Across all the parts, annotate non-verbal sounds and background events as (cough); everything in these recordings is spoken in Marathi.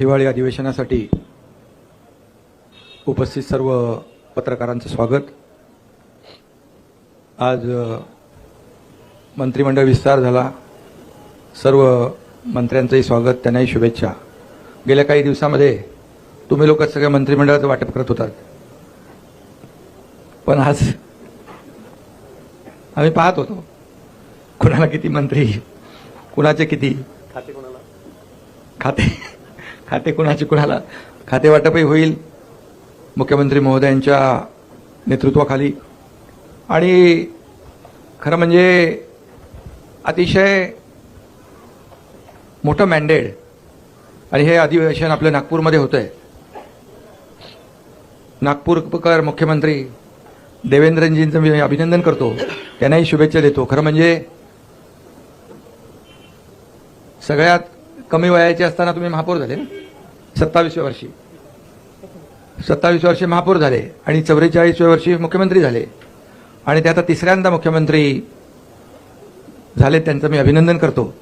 हिवाळी अधिवेशनासाठी उपस्थित सर्व पत्रकारांचं स्वागत. आज मंत्रिमंडळ विस्तार झाला. सर्व मंत्र्यांचंही स्वागत त्यांनाही शुभेच्छा. गेल्या काही दिवसामध्ये तुम्ही लोक सगळ्या मंत्रिमंडळाचं वाटप करत होतात. पण आज आम्ही पाहत होतो. कुणाला किती मंत्री कुणाचे किती? खाते कोणाला? खाते. खाते कुणाचे कुणाला? खाते वाटपही होईल मुख्यमंत्री महोदयांच्या नेतृत्वाखाली. आणि खरं म्हणजे अतिशय मोठं मँडेड आणि हे अधिवेशन आपलं नागपूरमध्ये होतं आहे नागपूरकर मुख्यमंत्री देवेंद्रजींचं मी अभिनंदन करतो. त्यांनाही शुभेच्छा देतो. खरं म्हणजे सगळ्यात कमी वयाचे असताना तुम्ही महापौर झाले ना? सत्तावीसव्या वर्षी. सत्तावीस वर्षी महापौर झाले आणि चौवेचाळीसव्या वर्षी मुख्यमंत्री झाले. आणि ते आता तिसऱ्यांदा मुख्यमंत्री झाले त्यांचं मी अभिनंदन करतो.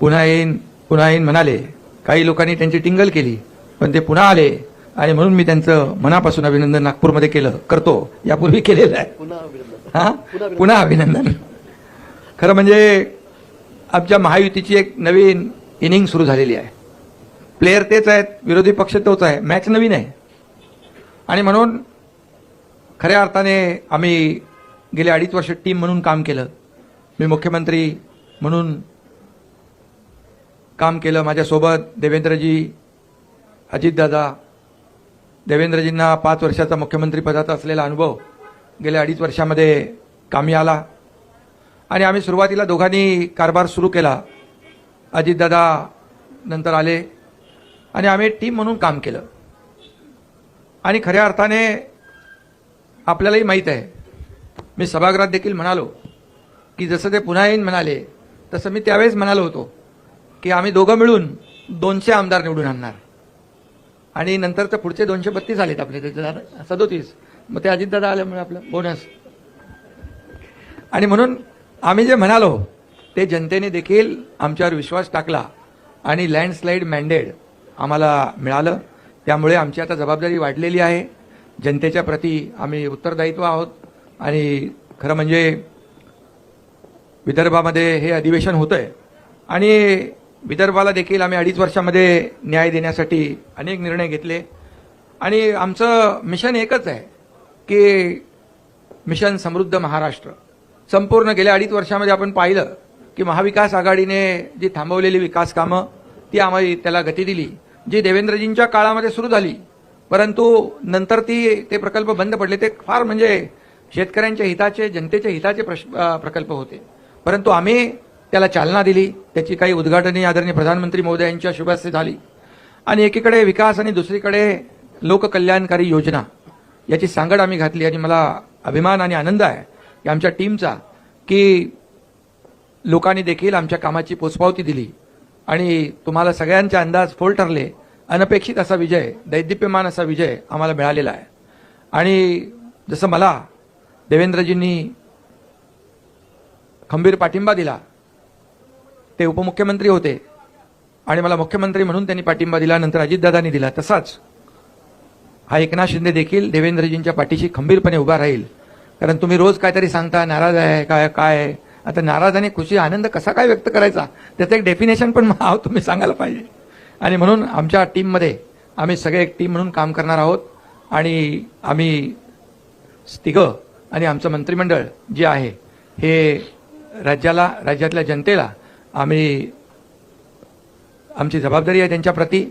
पुन्हा येईन पुन्हा येईन म्हणाले. काही लोकांनी त्यांची टिंगल केली पण ते पुन्हा आले. आणि म्हणून मी त्यांचं मनापासून अभिनंदन नागपूरमध्ये केलं करतो. यापूर्वी केलेलं आहे. पुन्हा अभिनंदन. हा? पुन्हा अभिनंदन. खरं म्हणजे आमच्या महायुतीची एक नवीन इनिंग सुरू झालेली आहे. प्लेयर तेच आहेत विरोधी पक्ष तोच आहे मॅच नवीन आहे. आणि म्हणून खऱ्या अर्थाने आम्ही गेले अडीच वर्ष टीम म्हणून काम केलं. मी मुख्यमंत्री म्हणून काम केलं. माझ्यासोबत देवेंद्रजी अजितदादा देवेंद्रजींना पाच वर्षाचा मुख्यमंत्रीपदाचा असलेला अनुभव गेल्या अडीच वर्षामध्ये कामी आला. आणि आम्ही सुरुवातीला दोघांनी कारभार सुरू केला. अजितदादा नंतर आले आणि आम्ही टीम म्हणून काम केलं. आणि खऱ्या अर्थाने आपल्यालाही माहीत आहे. मी सभागृहात देखील म्हणालो की जसं ते पुन्हा येईन म्हणाले तसं मी त्यावेळेस म्हणालो होतो की आम्ही दोघं मिळून दोनशे आमदार निवडून आणणार. आणि नंतर तर पुढचे दोनशे बत्तीस आलेत आपले त्याचे सदोतीस. मग ते अजितदादा आल्यामुळे आपलं बोनस आणि म्हणून आम्ही जे म्हणालो ते जनतेने देखील आमच्यावर विश्वास टाकला आणि लँडस्लाईड मॅन्डेट आम्हाला मिळालं. त्यामुळे आमची आता जबाबदारी वाढलेली आहे. जनतेच्या प्रती आम्ही उत्तरदायित्व आहोत आणि खरं म्हणजे विदर्भामध्ये हे अधिवेशन होतं आहे आणि विदर्भाला देखील आम्ही अडीच वर्षामध्ये न्याय देण्यासाठी अनेक निर्णय घेतले. आणि आमचं मिशन एकच आहे की मिशन समृद्ध महाराष्ट्र. संपूर्ण गेल्या अडीच वर्षामध्ये आपण पाहिलं की महाविकास आघाडीने जी थांबवलेली विकास कामं ती आम्हाला त्याला गती दिली जी देवेंद्रजींच्या काळामध्ये सुरू झाली. परंतु नंतर ती ते प्रकल्प बंद पडले. ते फार म्हणजे शेतकऱ्यांच्या हिताचे जनतेच्या हिताचे प्रश- प्रकल्प होते. परंतु आम्ही त्याला चालना दिली. त्याची काही उद्घाटने आदरणीय प्रधानमंत्री मोदयांच्या शुभेच्छा झाली. आणि एकीकडे विकास आणि दुसरीकडे लोककल्याणकारी योजना याची सांगड आम्ही घातली आणि मला अभिमान आणि आनंद आहे. की आमच्या टीमचा की लोकांनी देखील आमच्या कामाची पोचपावती दिली. आणि तुम्हाला सगळ्यांचे अंदाज फोल ठरले. अनपेक्षित असा विजय दैदिप्यमान असा विजय आम्हाला मिळालेला आहे. आणि जसं मला देवेंद्रजींनी खंबीर पाठिंबा दिला ते उपमुख्यमंत्री होते. आणि मला मुख्यमंत्री म्हणून त्यांनी पाठिंबा दिला नंतर अजितदादांनी दिला. तसाच हा एकनाथ शिंदे देखील देवेंद्रजींच्या पाठीशी खंबीरपणे उभा राहील. कारण तुम्ही रोज काहीतरी सांगता नाराज आहे काय काय आता नाराज आणि खुशी आनंद कसा काय व्यक्त करायचा? त्याचं एक डेफिनेशन पण (laughs) आहोत तुम्ही सांगायला पाहिजे. आणि म्हणून आमच्या टीममध्ये आम्ही सगळे एक टीम म्हणून काम करणार आहोत. आणि आम्ही तिघं आणि आमचं मंत्रिमंडळ जे आहे हे राज्याला राज्यातल्या जनतेला आम्ही आमची जबाबदारी आहे त्यांच्याप्रती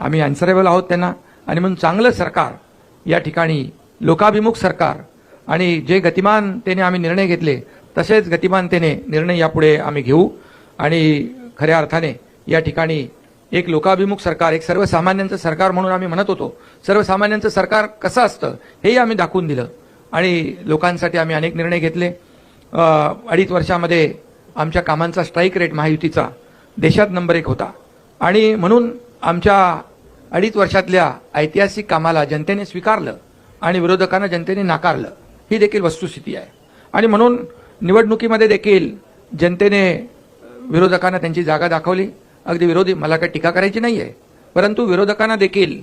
आम्ही अन्सरेबल आहोत त्यांना. आणि म्हणून चांगलं सरकार या ठिकाणी लोकाभिमुख सरकार आणि जे गतिमानतेने आम्ही निर्णय घेतले तसेच गतिमानतेने निर्णय यापुढे आम्ही घेऊ. आणि खऱ्या अर्थाने या ठिकाणी एक लोकाभिमुख सरकार एक सर्वसामान्यांचं सरकार म्हणून आम्ही म्हणत होतो. सर्वसामान्यांचं सरकार कसं असतं हेही आम्ही दाखवून दिलं. आणि लोकांसाठी आम्ही अनेक निर्णय घेतले. अडीच वर्षामध्ये आमच्या कामांचा स्ट्राईक रेट महायुतीचा देशात नंबर एक होता. आणि म्हणून आमच्या अडीच वर्षातल्या ऐतिहासिक कामाला जनतेने स्वीकारलं आणि विरोधकांना जनतेने नाकारलं. ही देखील वस्तुस्थिती आहे. आणि म्हणून निवडणुकीमध्ये देखील जनतेने विरोधकांना त्यांची जागा दाखवली. अगदी विरोधी मला काही टीका करायची नाही आहे परंतु विरोधकांना देखील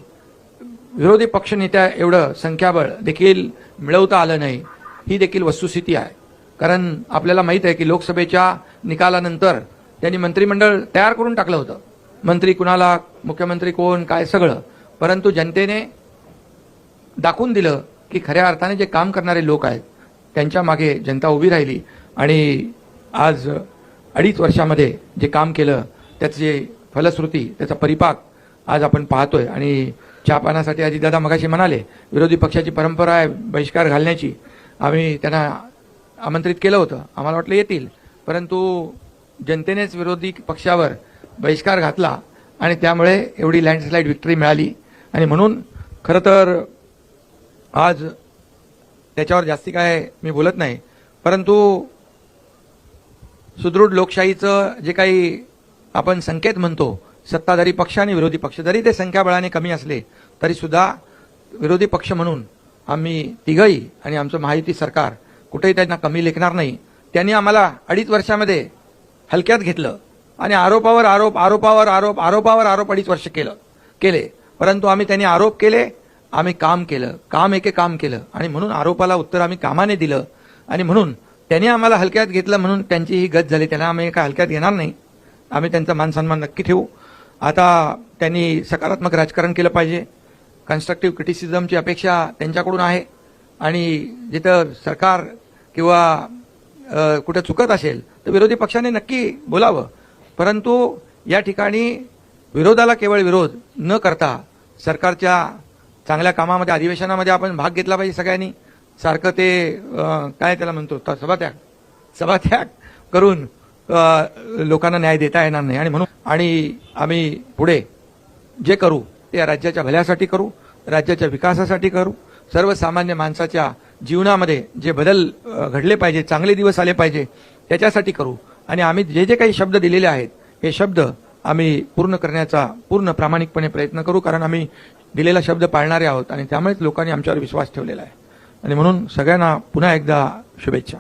विरोधी पक्षनेत्या एवढं संख्याबळ देखील मिळवता आलं नाही. ही देखील वस्तुस्थिती आहे. कारण आपल्याला माहीत आहे की लोकसभेच्या निकालानंतर त्यांनी मंत्रिमंडळ तयार करून टाकलं होतं. मंत्री कुणाला मुख्यमंत्री कोण काय सगळं. परंतु जनतेने दाखवून दिलं की खऱ्या अर्थाने जे काम करणारे लोक आहेत त्यांच्या मागे जनता उभी राहिली आणि आज अडीच वर्षामध्ये जे काम केलं त्याची फलश्रुती त्याचा परिपाक आज आपण पाहतोय. आणि चहापानासाठी अजितदादा मगाशी म्हणाले विरोधी पक्षाची परंपरा आहे बहिष्कार घालण्याची. आम्ही त्यांना आमंत्रित केलं होतं. आम्हाला वाटलं येतील. परंतु जनतेनेच विरोधी पक्षावर बहिष्कार घातला आणि त्यामुळे एवढी लँडस्लाईड विक्ट्री मिळाली. आणि म्हणून खरं तर आज त्याच्यावर जास्ती काय मी बोलत नाही. परंतु सुदृढ लोकशाहीचं जे काही आपण संकेत म्हणतो सत्ताधारी पक्ष आणि विरोधी पक्ष जरी ते संख्याबळाने कमी असले तरी सुद्धा विरोधी पक्ष म्हणून आम्ही तिघही आणि आमचं महायुती सरकार कुठेही त्यांना कमी लेखणार नाही. त्यांनी आम्हाला अडीच वर्षामध्ये हलक्यात घेतलं आणि आरोपावर आरोप आरोपावर आरोप आरोपावर आरोप अडीच वर्ष केलं केले. परंतु आम्ही त्यांनी आरोप केले आम्ही काम केलं काम एके काम केलं. आणि म्हणून आरोपाला उत्तर आम्ही कामाने दिलं. आणि म्हणून त्यांनी आम्हाला हलक्यात घेतलं म्हणून त्यांची ही गत झाली. त्यांना आम्ही काय हलक्यात घेणार नाही. आम्ही त्यांचा मानसन्मान नक्की ठेवू. आता त्यांनी सकारात्मक राजकारण केलं पाहिजे. कन्स्ट्रक्टिव्ह क्रिटिसिझमची अपेक्षा त्यांच्याकडून आहे. आणि जिथं सरकार किंवा कुठं चुकत असेल तर विरोधी पक्षाने नक्की बोलावं. परंतु या ठिकाणी विरोधाला केवळ विरोध न करता सरकारच्या चांगल्या कामामध्ये अधिवेशनामध्ये आपण भाग घेतला पाहिजे सगळ्यांनी. सारखं ते काय त्याला म्हणतो सभात्याग. सभात्याग करून लोकांना न्याय देता येणार नाही. आणि म्हणून आणि आम्ही पुढे जे करू ते राज्याच्या भल्यासाठी करू राज्याच्या विकासासाठी करू. सर्वसामान्य माणसाच्या जीवनामध्ये जे बदल घडले पाहिजे चांगले दिवस आले पाहिजे त्याच्यासाठी करू. आणि आम्ही जे जे काही शब्द दिलेले आहेत हे शब्द आम्ही पूर्ण करण्याचा पूर्ण प्रामाणिकपणे प्रयत्न करू कारण आम्ही दिलेला शब्द पाळणारे आहोत आणि त्यामुळेच लोकांनी आमच्यावर विश्वास ठेवलेला आहे. आणि म्हणून सगळ्यांना पुन्हा एकदा शुभेच्छा.